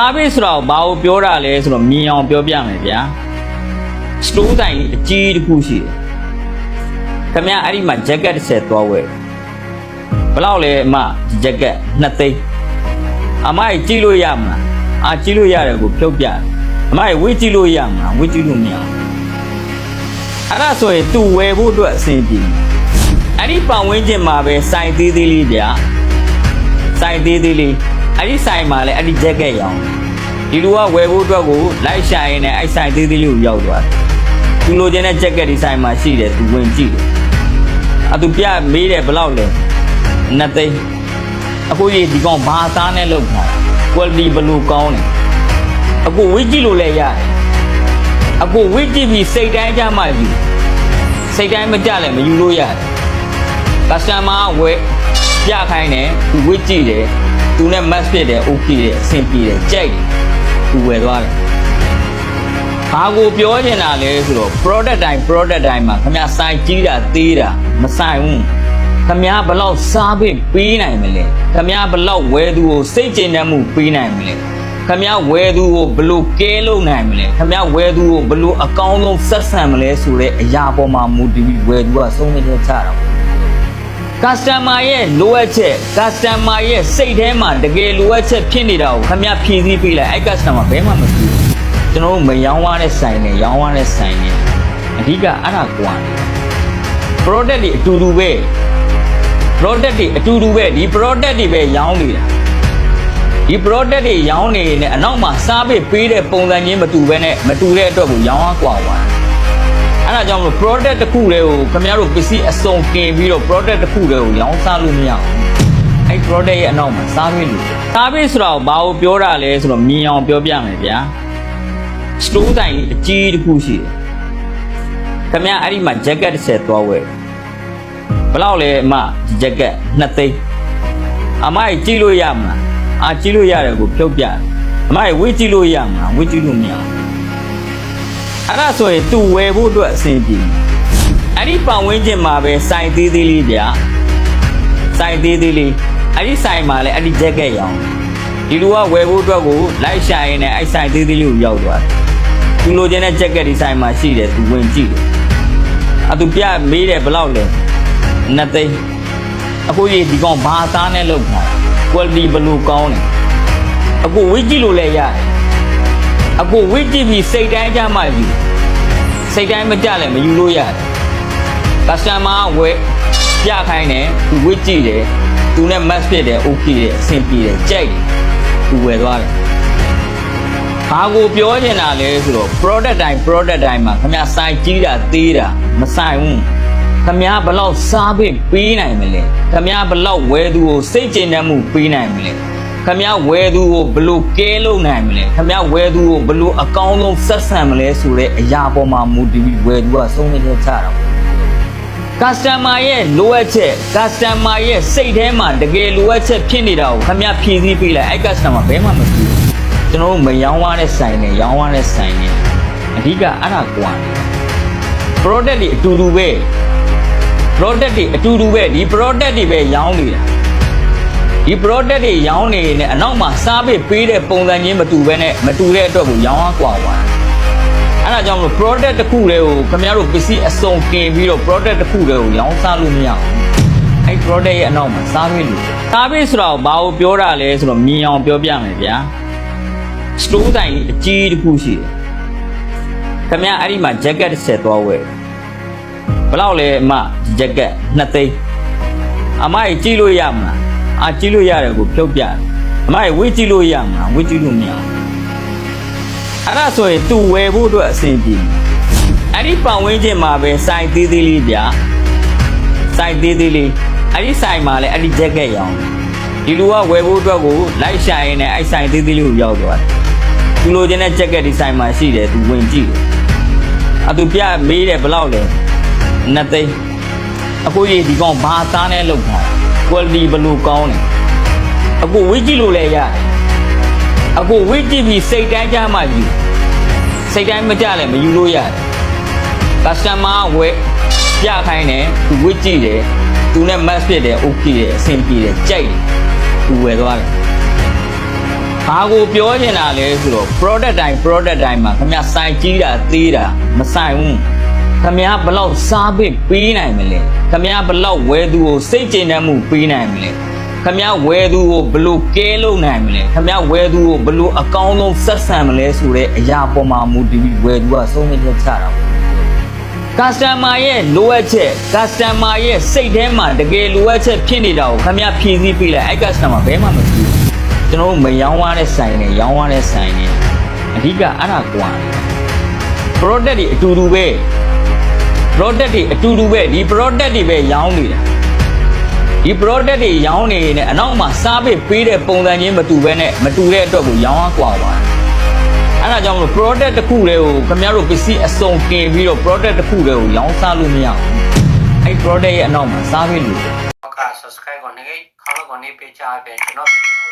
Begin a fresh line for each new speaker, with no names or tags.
စားပေးဆိုတော့ဘာကိုပြောတာလဲဆိုတော့မြင်အောင်ပြောပြမယ်ဗျာစတိုးတိုင်းလေးအကြီးတစ်ခုရှိတယ်ခင်ဗျာအဲ့ဒီမှာဂျက်ကက်တစ်ဆက်သွားဝယ်ဘယ်လောက်လဲအမဒီဂျက်ကက်2သိန်းအမကြီးကြည့်လို့ရမလားအာကြည့်လို့ရတယ်ကိုဖြုတ်ပြတယ်အမကြီးဝေးကြည့်လို့ရမလားဝေးကြည့်လို့မရဘူးအဲ့ဒါဆိုရင်သူဝယ်ဖို့အတွက်အဆင်ပြေတယ်အဲ့ဒီပတ်ဝန်းကျင်မှာပဲစိုင်သေးသေးလေးဗျာဆိုင်သေးသေးလေး အဲ့ဒီဆိုင်မှာလည်းအဲ့ဒီဂျက်ကက်ရောင်းဒီလူကဝယ်ဖို့အတွက်ကိုလိုက်ရှာရင်းနဲ့အဲ့ဆိုင်သေးသေးလေးကိုရောက်သွားတယ်သူလိုချင်တဲ့ဂျက်ကက်ဒီဆိုင်မှာရှိတယ်သူဝင်ကြည့်တယ်အတူပြမေးတယ်ဘယ်လောက်လဲနှစ်သိန်းအခုကြီးဒီကောင်ဘာသားနဲ့လောက်တာ quality ဘယ်လိုကောင်းလဲအခုဝေးကြည့်လို့လည်းရတယ်အခုဝေးကြည့်ပြီးစိတ်တိုင်းကြမှယူစိတ်တိုင်းမကြလည်းမယူလို့ရတယ် customer ဝယ်ပြခိုင်းတယ်သူဝစ်ကြည့်တယ် သူနဲ့ match ဖြစ်တယ် okay တယ်အဆင်ပြေတယ်ကြိုက်တယ်သူဝယ်သွားတယ်ဘာကိုပြောချင်တာလဲဆိုတော့ product တိုင်း product တိုင်းမှာခင်ဗျာစိုက်ကြီးတာသေးတာမဆိုင်ဘူးခင်ဗျာဘယ်လောက်စားပေးပေးနိုင်မလဲခင်ဗျာဘယ်လောက်ဝယ်သူကိုစိတ်ကျဉ်တတ်မှုပေးနိုင်မလဲခင်ဗျာဝယ်သူကိုဘယ်လိုကဲလို့နိုင်မလဲခင်ဗျာဝယ်သူကိုဘယ်လိုအကောင်းဆုံးဆက်ဆံမလဲဆိုတဲ့အရာပေါ်မှာမူတည်ပြီးဝယ်သူကဆုံးဖြတ်ချက်ချတာပေါ့ customer ရဲ့လိုအပ်ချက် customer ရဲ့စိတ်ထဲမှာတကယ်လိုအပ်ချက်ဖြစ်နေတာကိုခင်ဗျဖြည့်ဆည်းပေးလိုက်အဲ့ customer ဘယ်မှမသိဘူးကျွန်တော်တို့မရောင်းရတဲ့ဆိုင်နဲ့ရောင်းရတဲ့ဆိုင်နဲ့အဓိကအဲ့ဒါကွာနေ product တွေအတူတူပဲ product တွေအတူတူပဲဒီ product တွေပဲရောင်းနေတာဒီ product တွေရောင်းနေနေအနောက်မှာစားပေးပေးတဲ့ပုံစံချင်းမတူဘဲနဲ့မတူတဲ့အတွက်ကိုရောင်းရကွာသွားတယ် အဲ့ဒါကြောင့်မလို့ product တစ်ခုတည်းကိုခင်ဗျားတို့ပစ္စည်းအစုံတင်ပြီးတော့ product တစ်ခုတည်းကိုရောင်းစားလို့မရဘူးအဲ့ product ရဲ့အနောက်မှာစားပေးလို့စားပေးဆိုတော့ဘာကိုပြောတာလဲဆိုတော့မြင်အောင်ပြောပြမယ်ဗျာ store တိုင်းလေးအကြီးတစ်ခုရှိတယ်ခင်ဗျားအဲ့ဒီမှာ jacket တစ်ဆက်သွားဝယ်ဘယ်လောက်လဲအမဒီ jacket 2သိန်းအမကြီးကြည့်လို့ရမလားအာကြည့်လို့ရတယ်ကိုဖြုတ်ပြတယ်အမကြီးဝေးကြည့်လို့ရမလားဝေးကြည့်လို့မရဘူး အဲ့ဒါဆိုရင်သူဝယ်ဖို့အတွက်အဆင်ပြေတယ်အဲ့ဒီပတ်ဝန်းကျင်မှာပဲစိုင်သေးသေးလေးဗျာစိုင်သေးသေးလေးအဲ့ဒီဆိုင်မှာလည်းအဲ့ဒီဂျက်ကက်ရောင်းဒီလူကဝယ်ဖို့အတွက်ကိုလိုက်ရှာရင်းနဲ့အဲ့ဆိုင်သေးသေးလေးကိုရောက်သွားတယ်သူလိုချင်တဲ့ဂျက်ကက်ဒီဆိုင်မှာရှိတယ်သူဝင်ကြည့်တယ်အတူပြမေးတယ်ဘယ်လောက်လဲနှစ်သိန်းအခုကြီးဒီကောင်ဘာသားနဲ့လောက်တာ quality ဘယ်လိုကောင်းလဲအခုဝေးကြည့်လို့လည်းရတယ် အခုဝိကြည့်ပြီးစိတ်တိုင်းကြမှယူစိတ်တိုင်းမကြလည်းမယူလို့ရတယ် customer ဝယ်ပြခိုင်းတယ်သူဝိကြည့်တယ်သူနဲ့ match ဖြစ်တယ် okay တယ်အဆင်ပြေတယ်ကြိုက်တယ်သူဝယ်သွားတယ်ဘာကိုပြောချင်တာလဲဆိုတော့ product တိုင်း product တိုင်းမှာခင်ဗျာစိုက်ကြီးတာသေးတာမဆိုင်ဘူးခင်ဗျာဘယ်လောက်စားပေးပေးနိုင်မလဲခင်ဗျာဘယ်လောက်ဝယ်သူကိုစိတ်ကျဉ်တတ်မှုပေးနိုင်မလဲ ခမရဝယ်သူကိုဘယ်လိုကဲလို့နိုင်မလဲခမရဝယ်သူကိုဘယ်လိုအကောင်းဆုံးဆက်ဆံမလဲဆိုတဲ့အရာပေါ်မှာမူတည်ပြီးဝယ်သူကဆုံးဖြတ်ချက်ချတာပေါ့ customer ရဲ့လိုအပ်ချက် customer ရဲ့စိတ်ထဲမှာတကယ်လိုအပ်ချက်ဖြစ်နေတာကိုခမရဖြည့်ဆည်းပေးလိုက်အဲ့ customer ဘယ်မှမသိဘူးကျွန်တော်တို့မရောင်းရတဲ့ဆိုင်နဲ့ရောင်းရတဲ့ဆိုင်နဲ့အဓိကအဲ့ဒါကွာနေ product တွေအတူတူပဲ product တွေအတူတူပဲဒီ product တွေပဲရောင်းနေတာ ဒီ product တွေရောင်းနေနေအနောက်မှာစားပေးပေးတဲ့ပုံစံချင်းမတူဘဲနဲ့မတူတဲ့အတွက်ကိုရောင်းရကွာသွားတယ်အဲ့ဒါကြောင့်မလို့ product တစ်ခုတည်းကိုခင်ဗျားတို့ပစ္စည်းအစုံတင်ပြီးတော့ product တစ်ခုတည်းကိုရောင်းစားလို့မရဘူးအဲ့ product ရဲ့အနောက်မှာစားပေးလို့စားပေးဆိုတော့ဘာကိုပြောတာလဲဆိုတော့မြင်အောင်ပြောပြမယ်ဗျာ store တိုင်းလေးအကြီးတစ်ခုရှိတယ်ခင်ဗျားအဲ့ဒီမှာ jacket တစ်ဆက်သွားဝယ်ဘယ်လောက်လဲအမဒီ jacket 2သိန်းအမကြီးကြည့်လို့ရမလား အာကြည့်လို့ရတယ်ကိုဖြုတ်ပြတယ်အမကြီးဝေးကြည့်လို့ရမလားဝေးကြည့်လို့မရဘူးအဲ့ဒါဆိုရင်သူဝယ်ဖို့အတွက်အဆင်ပြေတယ်အဲ့ဒီပတ်ဝန်းကျင်မှာပဲစိုင်သေးသေးလေးဗျာစိုင်သေးသေးလေးအဲ့ဒီဆိုင်မှာလည်းအဲ့ဒီဂျက်ကက်ရောင်းဒီလူကဝယ်ဖို့အတွက်ကိုလိုက်ရှာရင်းနဲ့အဲ့ဆိုင်သေးသေးလေးကိုရောက်သွားတယ်သူလိုချင်တဲ့ဂျက်ကက်ဒီဆိုင်မှာရှိတယ်သူဝင်ကြည့်တယ်အတူပြမေးတယ်ဘယ်လောက်လဲနှစ်သိန်းအခုကြီးဒီကောင်ဘာသားနဲ့လောက်တာ quality ဘယ်လိုကောင်းလဲအခုဝေးကြည့်လို့လည်းရတယ်အခုဝေးကြည့်ပြီးစိတ်တိုင်းကြမှယူစိတ်တိုင်းမကြလည်းမယူလို့ရတယ် customer ဝယ်ပြခိုင်းတယ်သူဝေးကြည့်တယ်သူနဲ့ match ဖြစ်တယ် okay တယ်အဆင်ပြေတယ်ကြိုက်တယ်သူဝယ်သွားတယ်ဘဘာကိုပြောနေတာလဲဆိုတော့ product တိုင်း product တိုင်းမှာခင်ဗျစိုင်ကြီးတာသေးတာမဆိုင်ဘူး ခင်ဗျဘယ်လောက်စားပစ်ပေးနိုင်မလဲခင်ဗျဘယ်လောက်ဝယ်သူကိုစိတ်ကျဉ်တတ်မှုပေးနိုင်မလဲခင်ဗျဝယ်သူကိုဘယ်လိုကဲလို့နိုင်မလဲခင်ဗျဝယ်သူကိုဘယ်လိုအကောင်းဆုံးဆက်ဆံမလဲဆိုတဲ့အရာပေါ်မှာမူတည်ပြီးဝယ်သူကဆုံးဖြတ်ချက်ချတာပေါ့ customer ရဲ့လိုအပ်ချက် customer ရဲ့စိတ်ထဲမှာတကယ်လိုအပ်ချက်ဖြစ်နေတာကိုခင်ဗျဖြည့်ဆည်းပေးလိုက်အဲ့ customer ဘယ်မှမကြည့်ဘူးကျွန်တော်တို့မရောင်းရတဲ့ဆိုင်နဲ့ရောင်းရတဲ့ဆိုင်နဲ့အဓိကအဲ့ဒါကွာတယ် product တွေအတူတူပဲ product တွေအတူတူပဲဒီ product တွေပဲရောင်းနေတာဒီ product တွေရောင်းနေနေအနောက်မှာစားပစ်ပေးတဲ့ပုံစံချင်းမတူဘဲနဲ့မတူတဲ့အတွက်ကိုရောင်းရကွာသွားတယ်အဲ့ဒါကြောင့်မလို့ product တစ်ခုတည်းကိုခင်ဗျားတို့ပစ္စည်းအစုံတင်ပြီးတော့ product တစ်ခုတည်းကိုရောင်းစားလို့မရဘူးအဲ့ product ရဲ့အနောက်မှာစားပစ်လို့
နောက်က subscribe ကိုနေခေါင်းလောက်ကိုနေပေးချပေးကျွန်တော်ဗီဒီယို